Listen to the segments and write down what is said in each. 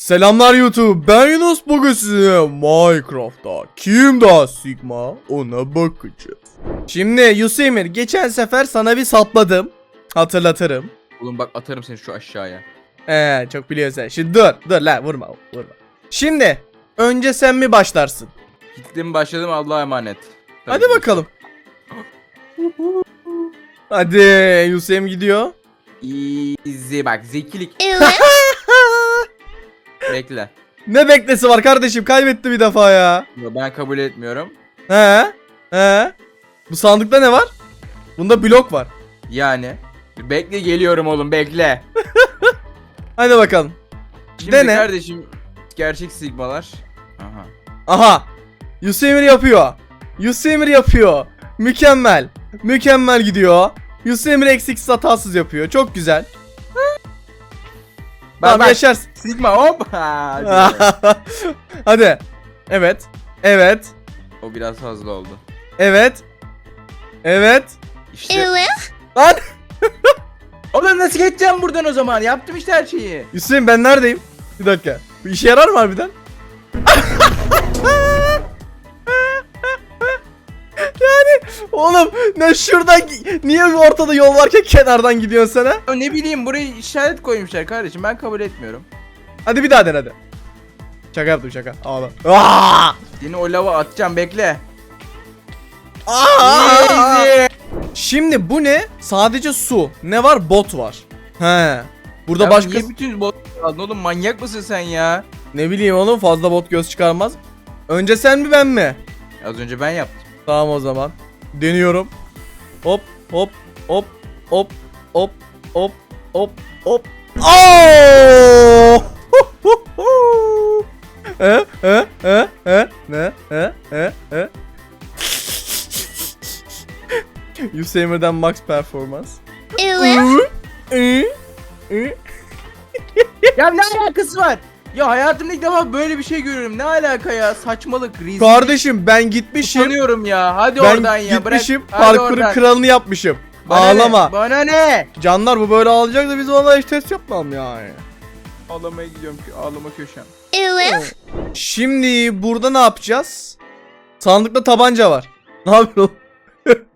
Selamlar YouTube. Ben Yunus. Bugün size Minecraft'ta kim daha Sigma ona bakacağız. Şimdi Yusemir geçen sefer sana bir sapladım. Hatırlatırım. Oğlum bak atarım seni şu aşağıya. Ee, çok biliyorsun. Şimdi dur. Dur lan vurma. Vurma. Şimdi önce sen mi başlarsın? Gittim başladım Allah'a emanet. Hadi Tabii. bakalım. Hadi Yusem gidiyor. Easy bak zekilik. Bekle. Ne beklesi var kardeşim? Kaybetti bir defa ya. Ben kabul etmiyorum. He? He? Bu sandıkta ne var? Bunda blok var. Yani. Bekle geliyorum oğlum bekle. Hadi bakalım. Şimdi Dene. kardeşim gerçek sigmalar. Aha. Aha. Yusemir yapıyor. Yusemir yapıyor. Mükemmel. Mükemmel gidiyor. Yusemir eksiksiz hatasız yapıyor. Çok güzel. Bak, Tamam bak. yaşarsın. Sigma hop. Ha, hadi. Evet. Evet. o biraz fazla oldu. Evet. Evet. İşte. Lan. Oğlum nasıl geçeceğim buradan o zaman? Yaptım işte her şeyi. Hüseyin ben neredeyim? Bir dakika. Bu işe yarar mı harbiden? Oğlum ne şuradan niye ortada yol varken kenardan gidiyorsun? Ya ne bileyim buraya işaret koymuşlar kardeşim ben kabul etmiyorum. Hadi bir daha dene hadi. Şaka yaptım şaka. Ağla. Aa! Seni o lava atacağım bekle. Aa! Şimdi bu ne? Sadece su. Ne var? Bot var. He. Burada Ya başka Niye bütün bot aldın oğlum manyak mısın sen ya? ne bileyim oğlum fazla bot göz çıkarmaz. Önce sen mi ben mi? Az önce ben yaptım. Tamam o zaman. Deniyorum. Hop hop hop hop hop hop hop hop. Oh! He he he he ne he he he. Yusemir'den max performans. Ü. ya ne alakası var? Ya hayatımda ilk defa böyle bir şey görüyorum. Ne alaka ya? Saçmalık, rezillik. Kardeşim ben gitmişim. Utanıyorum ya. Hadi Ben oradan ya. gitmişim Bırak. Hadi parkurun oradan. kralını yapmışım. Bana Ağlama. Ne? Bana ne? Canlar bu böyle ağlayacak da biz vallahi hiç test yapmam yani. Ağlamaya gidiyorum ki ağlama köşem. Şimdi burada ne yapacağız? Sandıkta tabanca var. Ne yapıyorsun?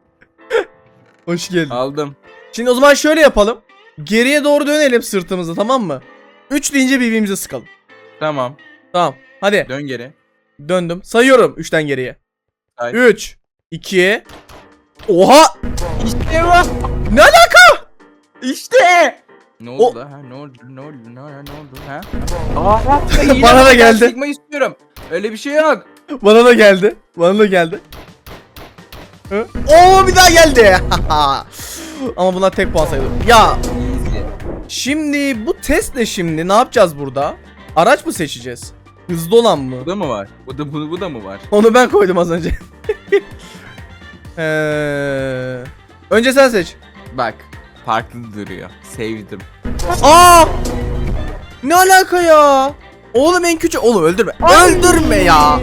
Hoş geldin. Aldım. Şimdi o zaman şöyle yapalım. Geriye doğru dönelim sırtımızı tamam mı? 3 deyince birbirimize sıkalım. Tamam. Tamam. Hadi Dön geri. döndüm. Sayıyorum 3'ten geriye. Say. 3 2 Oha! İşte bu. Ne alaka? İşte. Ne oldu O-? Ha, ne oldu? Ne oldu? Ne oldu? Ne oldu? Ha? Aa, Bana da geldi. Sigma istiyorum. Öyle bir şey yok. Bana da geldi. Bana da geldi. Hı? Oo bir daha geldi. Ama bunlar tek puan sayılır. Ya Easy. Şimdi bu test ne şimdi? Ne yapacağız burada? Araç mı seçeceğiz? Hızlı olan mı? Bu da mı var? Bu da bu, bu da mı var? Onu ben koydum az önce. Ee, önce sen seç. Bak. Farklı duruyor. Sevdim. Aa! Ne alaka ya? Oğlum en küçük. Oğlum öldürme. Öldürme ya.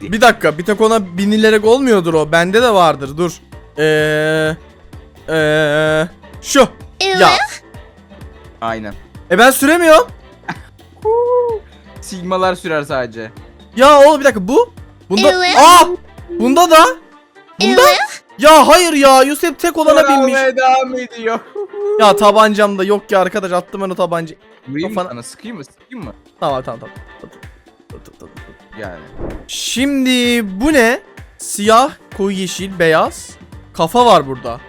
Bir dakika. Bir tek ona binilerek olmuyordur o. Bende de vardır. Dur. Eee. Eee. Şu. Ya. Aynen. E ben süremiyorum. Sigmalar sürer sadece. Ya oğlum bir dakika bu. Bunda. Aa! Bunda da. Bunda. Ya hayır ya Yusuf tek olana binmiş. Almaya devam ediyor. Ya tabancam da yok ya arkadaş attım ben o tabancayı. Vurayım mı Kafana- sana? Sıkayım mı? Sıkayım mı? Tamam tamam tamam. Dur, dur, dur, dur, dur. Yani. Şimdi bu ne? Siyah, koyu yeşil, beyaz. Kafa var burada.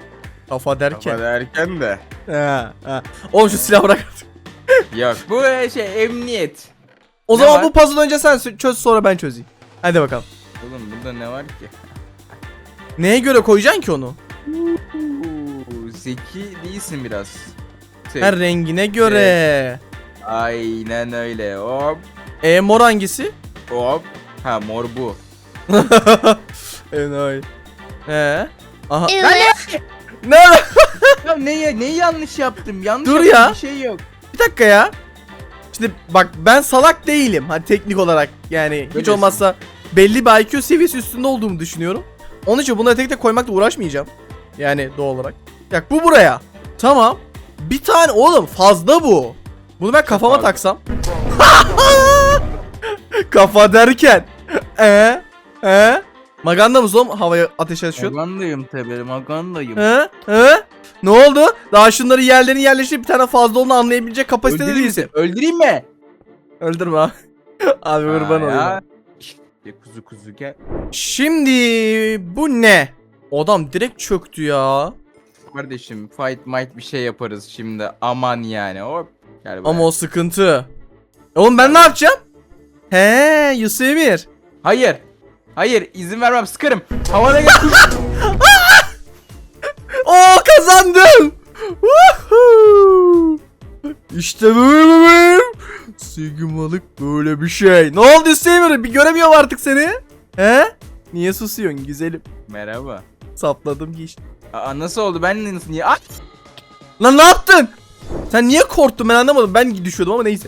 Kafa derken. Kafa derken de. He, he. Oğlum şu silahı bırak artık. Yok. Bu e, şey emniyet. O Ne zaman var? bu puzzle önce sen sö- çöz sonra ben çözeyim. Hadi bakalım. Oğlum bunda ne var ki? Neye göre koyacaksın ki onu? Oo, zeki değilsin biraz. Şey, Her rengine göre. Aynen öyle. Hop. E mor hangisi? Hop. Ha mor bu. Enayi. He. Aha. Lan ne? Ne? Ya neyi, neyi yanlış yaptım? Yanlış Dur yaptım, ya. Bir şey yok. Bir dakika ya. Şimdi bak ben salak değilim. Hani teknik olarak yani hiç Öylesin. olmazsa belli bir IQ seviyesi üstünde olduğumu düşünüyorum. Onun için bunları tek tek koymakla uğraşmayacağım. Yani doğal olarak. Bak bu buraya. Tamam. Bir tane oğlum fazla bu. Bunu ben kafama Pardon. taksam. Kafa derken. Ee? Ee? Maganda mısın oğlum havaya ateş açıyorsun? Magandayım tabii magandayım. He? He? Ne oldu? Daha şunları yerlerine yerleştirip bir tane fazla olduğunu anlayabilecek kapasitede Öldüreyim değilsin. Öldüreyim mi? Öldürme abi. abi kurban olayım. ya. İşte kuzu kuzu gel. Şimdi bu ne? Adam direkt çöktü ya. Kardeşim fight might bir şey yaparız şimdi. Aman yani. Hop. Gel buraya. Ama o sıkıntı. E Oğlum ben ne yapacağım? He, Yusuf Emir. Hayır. Hayır izin vermem sıkarım. Havada gel. Kazandım. Woohoo! İşte böyle. Sigmalık böyle bir şey. Ne oldu Emir? Bir göremiyorum artık seni. He? Niye susuyorsun güzelim? Merhaba. Sapladım geçti. Aa nasıl oldu? Ben nasıl niye? Ay! Lan ne yaptın? Sen niye korktun ben anlamadım. Ben düşüyordum ama neyse.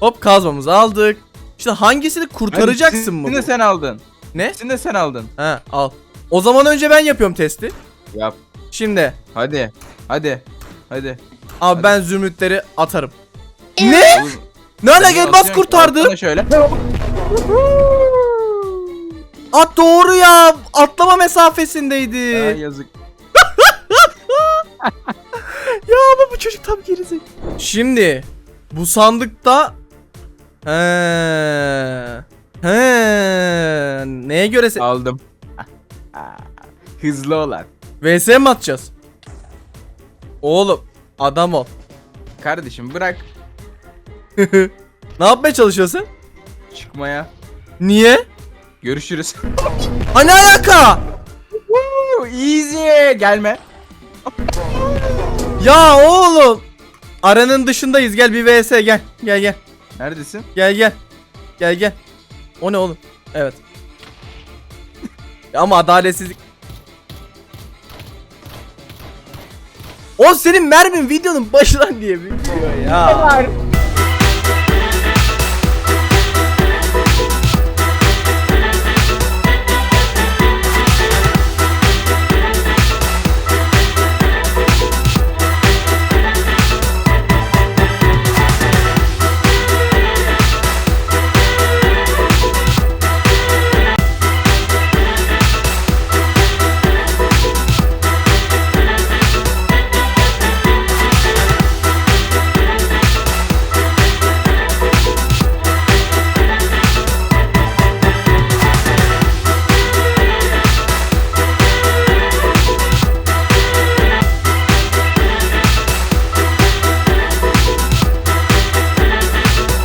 Hop kazmamızı aldık. İşte hangisini kurtaracaksın mı? De sen aldın. Ne? Seni de sen aldın. He al. O zaman önce ben yapıyorum testi. Yap. Şimdi Hadi. Hadi. Hadi. abi Hadi. ben zümrütleri atarım. Ne? Oğlum, Ne alaka elmas atıyorum, kurtardı? Şöyle. At doğru ya. Atlama mesafesindeydi. Ya yazık. Ya ama bu çocuk tam gerizek. Şimdi bu sandıkta He. He. Neye göre se- Aldım. Hızlı olan. VS mi atacağız? Oğlum adam ol. Kardeşim bırak ne yapmaya çalışıyorsun? çıkmaya. Niye? Görüşürüz. Hani alaka? Woo, Easy. Gelme. Ya oğlum. Aranın dışındayız. Gel bir VS gel. Gel gel. Neredesin? Gel gel. Gel gel. O ne oğlum? Evet. Ya Ama adaletsizlik. O senin mermin videonun başından diye video ya.